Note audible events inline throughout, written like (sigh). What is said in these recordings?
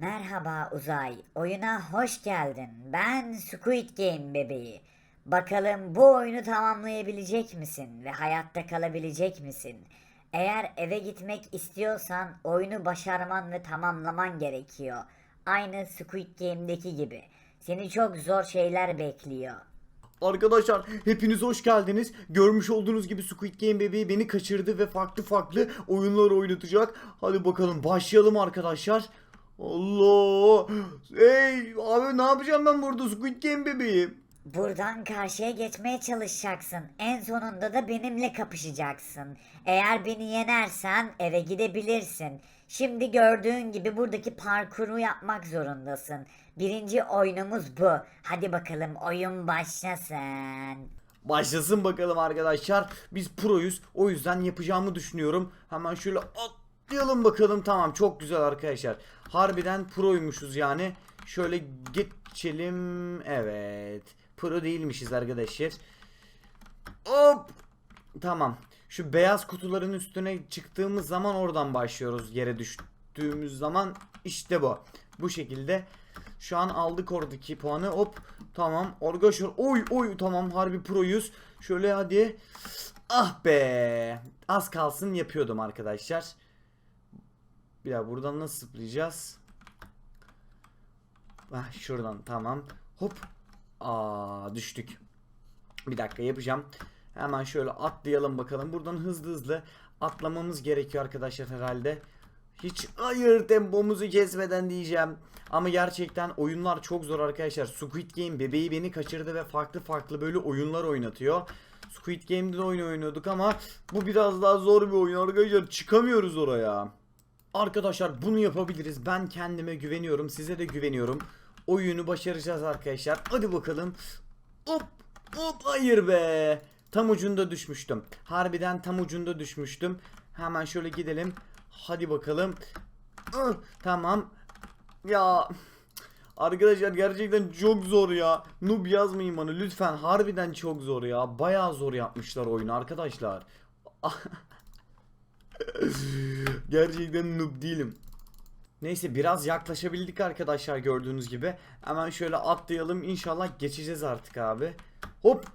Merhaba Uzay, oyuna hoş geldin. Ben Squid Game bebeği. Bakalım bu oyunu tamamlayabilecek misin ve hayatta kalabilecek misin? Eğer eve gitmek istiyorsan oyunu başarman ve tamamlaman gerekiyor. Aynı Squid Game'deki gibi. Seni çok zor şeyler bekliyor. Arkadaşlar hepiniz hoş geldiniz. Görmüş olduğunuz gibi Squid Game bebeği beni kaçırdı ve farklı farklı oyunlar oynatacak. Hadi bakalım başlayalım arkadaşlar. Allah! Hey abi ne yapacağım ben burada Squid Game bebeği? Buradan karşıya geçmeye çalışacaksın. En sonunda da benimle kapışacaksın. Eğer beni yenersen eve gidebilirsin. Şimdi gördüğün gibi buradaki parkuru yapmak zorundasın. Birinci oyunumuz bu. Hadi bakalım oyun başlasın. Başlasın bakalım arkadaşlar. Biz proyuz. O yüzden yapacağımı düşünüyorum. Hemen şöyle atlayalım bakalım. Tamam çok güzel arkadaşlar. Harbiden proymuşuz yani. Şöyle geçelim. Evet. Pro değilmişiz arkadaşlar. Hop. Tamam. Şu beyaz kutuların üstüne çıktığımız zaman oradan başlıyoruz. Yere düştüğümüz zaman işte bu. Bu şekilde. Şu an aldık oradaki puanı. Hop. Tamam. Arkadaşlar oy oy tamam harbi proyuz. Şöyle hadi. Ah be. Az kalsın yapıyordum arkadaşlar. Bir daha buradan nasıl zıplayacağız? Ah şuradan tamam. Hop. Aa düştük. Bir dakika yapacağım. Hemen şöyle atlayalım bakalım. Buradan hızlı hızlı atlamamız gerekiyor arkadaşlar herhalde. Hiç hayır tempomuzu kesmeden diyeceğim. Ama gerçekten oyunlar çok zor arkadaşlar. Squid Game bebeği beni kaçırdı ve farklı farklı böyle oyunlar oynatıyor. Squid Game'de de oyun oynuyorduk ama bu biraz daha zor bir oyun arkadaşlar. Çıkamıyoruz oraya. Arkadaşlar bunu yapabiliriz. Ben kendime güveniyorum. Size de güveniyorum. Oyunu başaracağız arkadaşlar. Hadi bakalım. Hop hop hayır be. Tam ucunda düşmüştüm. Harbiden tam ucunda düşmüştüm. Hemen şöyle gidelim. Hadi bakalım. Ah, Tamam. Ya Arkadaşlar gerçekten çok zor ya. Noob yazmayın bana lütfen. Harbiden çok zor ya. Bayağı zor yapmışlar oyunu arkadaşlar. (laughs) (laughs) gerçekten noob değilim. Neyse biraz yaklaşabildik arkadaşlar gördüğünüz gibi. Hemen şöyle atlayalım. İnşallah geçeceğiz artık abi. Hop.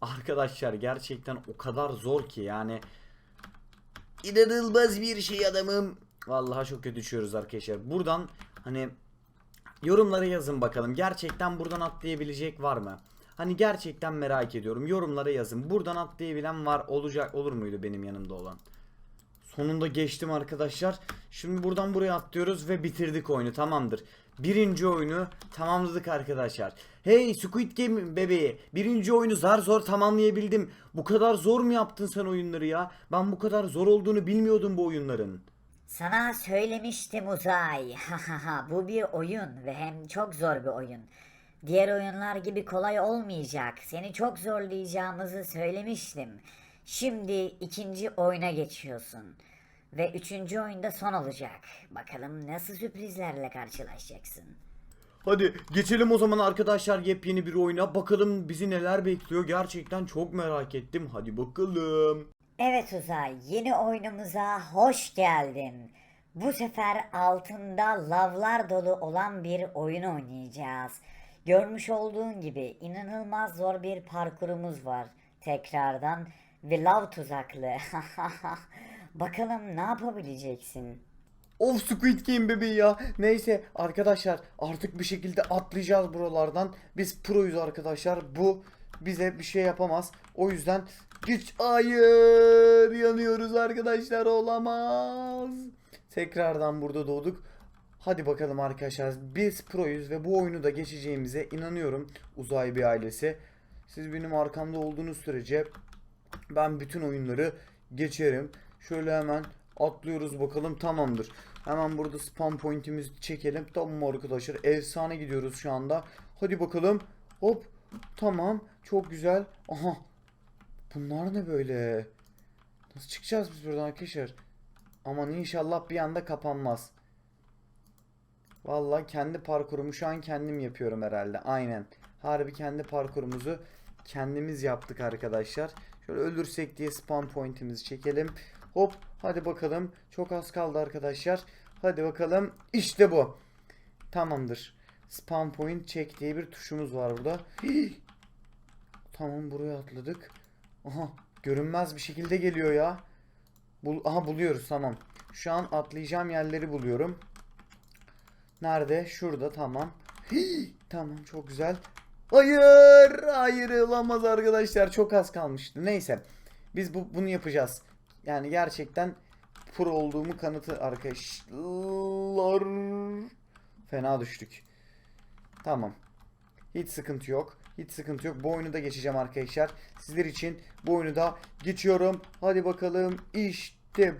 Arkadaşlar gerçekten o kadar zor ki yani. İnanılmaz bir şey adamım. Vallahi çok kötü düşüyoruz arkadaşlar. Buradan hani yorumlara yazın bakalım. Gerçekten buradan atlayabilecek var mı? Hani gerçekten merak ediyorum. Yorumlara yazın. Buradan atlayabilen var olacak olur muydu benim yanımda olan? Sonunda geçtim arkadaşlar. Şimdi buradan buraya atlıyoruz ve bitirdik oyunu tamamdır. Birinci oyunu tamamladık arkadaşlar. Hey Squid Game bebeği. Birinci oyunu zar zor tamamlayabildim. Bu kadar zor mu yaptın sen oyunları ya? Ben bu kadar zor olduğunu bilmiyordum bu oyunların. Sana söylemiştim Uzay. (laughs) Bu bir oyun ve hem çok zor bir oyun. Diğer oyunlar gibi kolay olmayacak. Seni çok zorlayacağımızı söylemiştim. Şimdi ikinci oyuna geçiyorsun. Ve üçüncü oyunda son olacak. Bakalım nasıl sürprizlerle karşılaşacaksın. Hadi geçelim o zaman arkadaşlar yepyeni bir oyuna. Bakalım bizi neler bekliyor. Gerçekten çok merak ettim. Hadi bakalım. Evet Uzay, yeni oyunumuza hoş geldin. Bu sefer altında lavlar dolu olan bir oyun oynayacağız. Görmüş olduğun gibi inanılmaz zor bir parkurumuz var tekrardan ve lav tuzaklı. (laughs) Bakalım ne yapabileceksin? Of Squid Game bebeği ya. Neyse arkadaşlar artık bir şekilde atlayacağız buralardan. Biz proyuz arkadaşlar. Bu bize bir şey yapamaz. O yüzden güç hayır yanıyoruz arkadaşlar olamaz. Tekrardan burada doğduk. Hadi bakalım arkadaşlar biz proyuz ve bu oyunu da geçeceğimize inanıyorum uzay bir ailesi. Siz benim arkamda olduğunuz sürece ben bütün oyunları geçerim. Şöyle hemen atlıyoruz bakalım tamamdır. Hemen burada spam pointimizi çekelim. Tamam arkadaşlar efsane gidiyoruz şu anda. Hadi bakalım. Hop. Tamam. Çok güzel. Aha. Bunlar ne böyle? Nasıl çıkacağız biz buradan arkadaşlar? Aman inşallah bir anda kapanmaz. Vallahi kendi parkurumu şu an kendim yapıyorum herhalde. Aynen. Harbi kendi parkurumuzu kendimiz yaptık arkadaşlar. Şöyle ölürsek diye spam pointimizi çekelim. Hop hadi bakalım. Çok az kaldı arkadaşlar. Hadi bakalım. İşte bu. Tamamdır. Spam point check diye bir tuşumuz var burada. Tamam buraya atladık. Aha görünmez bir şekilde geliyor ya. Bul Aha buluyoruz tamam. Şu an atlayacağım yerleri buluyorum. Nerede? Şurada tamam. Hii. Tamam çok güzel. Hayır! Olamaz arkadaşlar. Çok az kalmıştı. Neyse. Biz bu, bunu yapacağız. Yani gerçekten pro olduğumu kanıtı arkadaşlar. Fena düştük. Tamam. Hiç sıkıntı yok. Hiç sıkıntı yok. Bu oyunu da geçeceğim arkadaşlar. Sizler için bu oyunu da geçiyorum. Hadi bakalım. İşte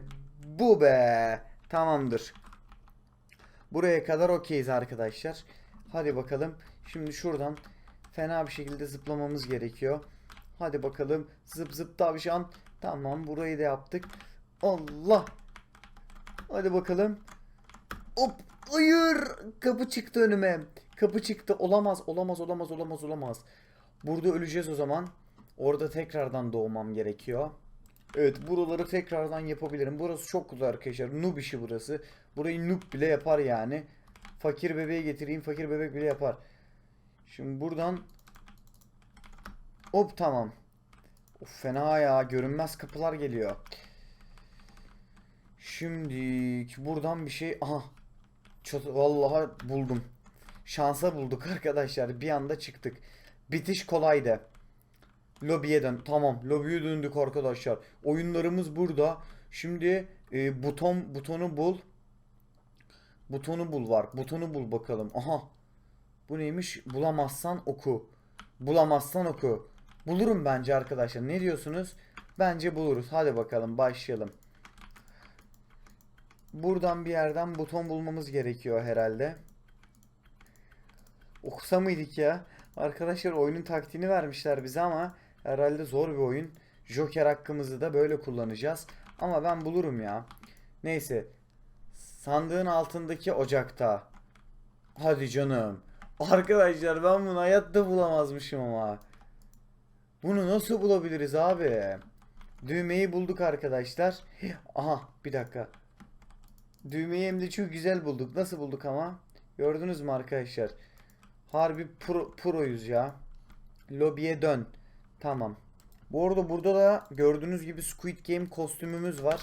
bu be. Tamamdır. Buraya kadar okeyiz arkadaşlar. Hadi bakalım. Şimdi şuradan fena bir şekilde zıplamamız gerekiyor. Hadi bakalım. Zıp zıp tavşan. Tamam burayı da yaptık. Allah. Hadi bakalım. Hop. Hayır. Kapı çıktı önüme. Kapı çıktı. Olamaz. Olamaz. Olamaz. Olamaz. Olamaz. Burada öleceğiz o zaman. Orada tekrardan doğmam gerekiyor. Evet buraları tekrardan yapabilirim. Burası çok güzel arkadaşlar. Noob işi burası. Burayı noob bile yapar yani. Fakir bebeği getireyim. Fakir bebek bile yapar. Şimdi buradan Hop tamam. Of fena ya. Görünmez kapılar geliyor. Şimdi buradan bir şey aha vallahi buldum. Şansa bulduk (laughs) arkadaşlar. Bir anda çıktık. Bitiş kolaydı. Lobiye dön. Tamam. Lobiye döndük arkadaşlar. Oyunlarımız burada. Şimdi e, buton butonu bul. Butonu bul var. Butonu bul bakalım. Aha. Bu neymiş? Bulamazsan oku. Bulamazsan oku. Bulurum bence arkadaşlar. Ne diyorsunuz? Bence buluruz. Hadi bakalım başlayalım. Buradan bir yerden buton bulmamız gerekiyor herhalde. Okusa mıydık ya? Arkadaşlar oyunun taktiğini vermişler bize ama herhalde zor bir oyun. Joker hakkımızı da böyle kullanacağız. Ama ben bulurum ya. Neyse. Sandığın altındaki ocakta. Hadi canım. Arkadaşlar ben bunu hayatta bulamazmışım ama. Bunu nasıl bulabiliriz abi? Düğmeyi bulduk arkadaşlar. Aha bir dakika. Düğmeyi hem de çok güzel bulduk. Nasıl bulduk ama? Gördünüz mü arkadaşlar? Harbi pro, proyuz ya. Lobiye dön. Tamam. Bu arada burada da gördüğünüz gibi Squid Game kostümümüz var.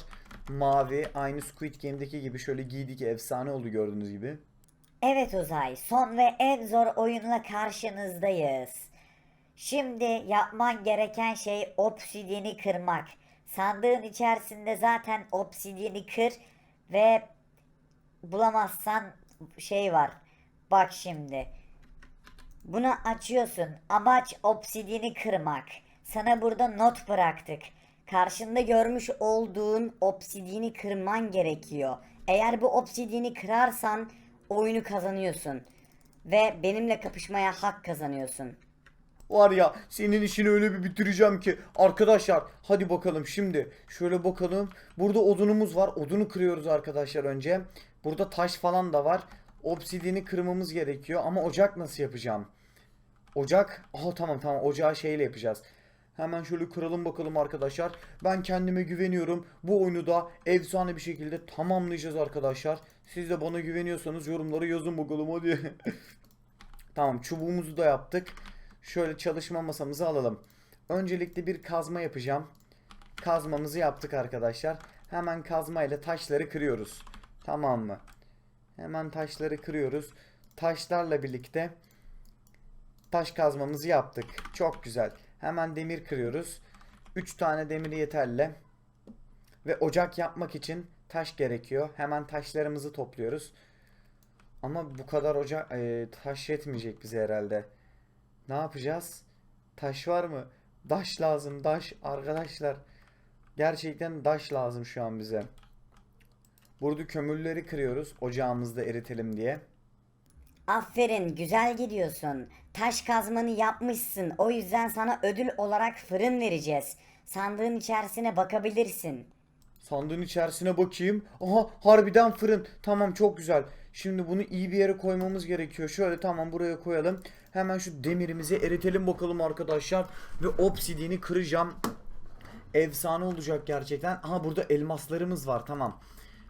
Mavi. Aynı Squid Game'deki gibi şöyle giydik. Efsane oldu gördüğünüz gibi. Evet Uzay, son ve en zor oyunla karşınızdayız. Şimdi yapman gereken şey obsidiyeni kırmak. Sandığın içerisinde zaten obsidiyeni kır ve bulamazsan şey var. Bak şimdi. Bunu açıyorsun. Amaç obsidiyeni kırmak. Sana burada not bıraktık. Karşında görmüş olduğun obsidiyeni kırman gerekiyor. Eğer bu obsidiyeni kırarsan oyunu kazanıyorsun. Ve benimle kapışmaya hak kazanıyorsun. Var ya senin işini öyle bir bitireceğim ki. Arkadaşlar hadi bakalım şimdi. Şöyle bakalım. Burada odunumuz var. Odunu kırıyoruz arkadaşlar önce. Burada taş falan da var. Obsidiyeni kırmamız gerekiyor. Ama ocak nasıl yapacağım? Ocak. Aha tamam tamam ocağı şeyle yapacağız. Hemen şöyle kıralım bakalım arkadaşlar. Ben kendime güveniyorum. Bu oyunu da efsane bir şekilde tamamlayacağız arkadaşlar. Siz de bana güveniyorsanız yorumlara yazın bakalım hadi. (laughs) tamam çubuğumuzu da yaptık. Şöyle çalışma masamızı alalım. Öncelikle bir kazma yapacağım. Kazmamızı yaptık arkadaşlar. Hemen kazma ile taşları kırıyoruz. Tamam mı? Hemen taşları kırıyoruz. Taşlarla birlikte taş kazmamızı yaptık. Çok güzel. Hemen demir kırıyoruz. 3 tane demir yeterli. Ve ocak yapmak için taş gerekiyor. Hemen taşlarımızı topluyoruz. Ama bu kadar ocak e, taş yetmeyecek bize herhalde. Ne yapacağız? Taş var mı? Daş lazım, daş arkadaşlar. Gerçekten daş lazım şu an bize. Burada kömürleri kırıyoruz ocağımızda eritelim diye. Aferin, güzel gidiyorsun. Taş kazmanı yapmışsın. O yüzden sana ödül olarak fırın vereceğiz. Sandığın içerisine bakabilirsin. Sandığın içerisine bakayım. Aha harbiden fırın. Tamam çok güzel. Şimdi bunu iyi bir yere koymamız gerekiyor. Şöyle tamam buraya koyalım. Hemen şu demirimizi eritelim bakalım arkadaşlar. Ve obsidiyeni kıracağım. Efsane olacak gerçekten. Aha burada elmaslarımız var tamam.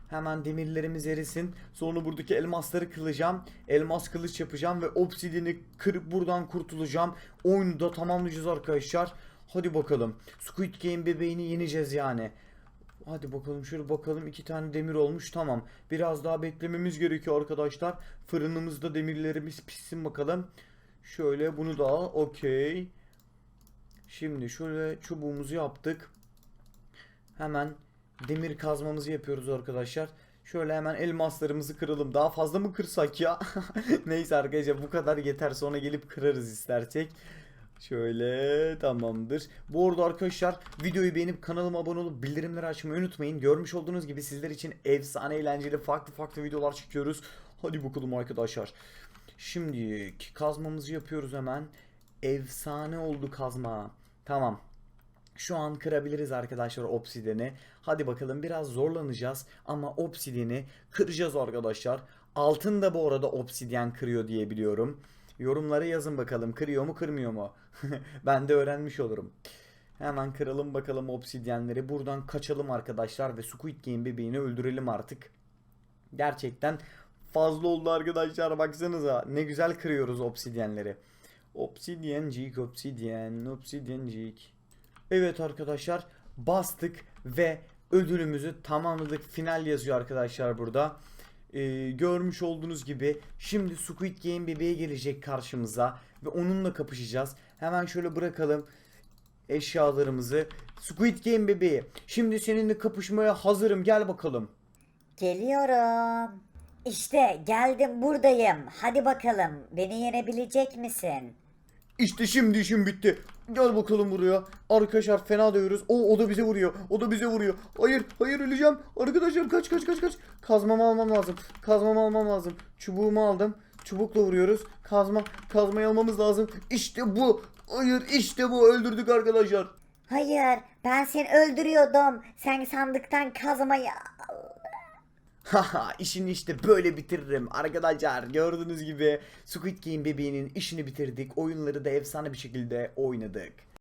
Hemen demirlerimiz erisin. Sonra buradaki elmasları kılacağım. Elmas kılıç yapacağım ve obsidiyeni kırıp buradan kurtulacağım. Oyunu da tamamlayacağız arkadaşlar. Hadi bakalım. Squid Game bebeğini yeneceğiz yani. Hadi bakalım şöyle bakalım iki tane demir olmuş tamam. Biraz daha beklememiz gerekiyor arkadaşlar. Fırınımızda demirlerimiz pişsin bakalım. Şöyle bunu da okey. Şimdi şöyle çubuğumuzu yaptık. Hemen demir kazmamızı yapıyoruz arkadaşlar. Şöyle hemen elmaslarımızı kıralım. Daha fazla mı kırsak ya? (laughs) Neyse arkadaşlar bu kadar yeter. Sonra gelip kırarız istersek. Şöyle tamamdır. Bu arada arkadaşlar videoyu beğenip kanalıma abone olup bildirimleri açmayı unutmayın. Görmüş olduğunuz gibi sizler için efsane eğlenceli farklı farklı videolar çekiyoruz. Hadi bakalım arkadaşlar. Şimdi kazmamızı yapıyoruz hemen. Efsane oldu kazma. Tamam. Şu an kırabiliriz arkadaşlar obsidiyeni. Hadi bakalım biraz zorlanacağız ama obsidiyeni kıracağız arkadaşlar. Altın da bu arada obsidyen kırıyor diye biliyorum. Yorumlara yazın bakalım kırıyor mu kırmıyor mu? (laughs) ben de öğrenmiş olurum. Hemen kıralım bakalım obsidyenleri. Buradan kaçalım arkadaşlar ve Squid Game bebeğini öldürelim artık. Gerçekten fazla oldu arkadaşlar baksanıza. Ne güzel kırıyoruz obsidyenleri. Obsidyencik, obsidyen, obsidyencik. Evet arkadaşlar bastık ve ödülümüzü tamamladık. Final yazıyor arkadaşlar burada. Ee, görmüş olduğunuz gibi şimdi Squid Game bebeği gelecek karşımıza ve onunla kapışacağız. Hemen şöyle bırakalım eşyalarımızı. Squid Game bebeği şimdi seninle kapışmaya hazırım gel bakalım. Geliyorum. İşte geldim buradayım. Hadi bakalım beni yenebilecek misin? İşte şimdi işim bitti. Gel bakalım buraya. Arkadaşlar fena dövüyoruz. O o da bize vuruyor. O da bize vuruyor. Hayır, hayır öleceğim. Arkadaşlar kaç kaç kaç kaç. Kazmamı almam lazım. Kazmamı almam lazım. Çubuğumu aldım. Çubukla vuruyoruz. Kazma kazmayı almamız lazım. İşte bu. Hayır işte bu öldürdük arkadaşlar. Hayır ben seni öldürüyordum. Sen sandıktan kazmayı... Haha işini işte böyle bitiririm. Arkadaşlar gördüğünüz gibi Squid Game bebeğinin işini bitirdik. Oyunları da efsane bir şekilde oynadık.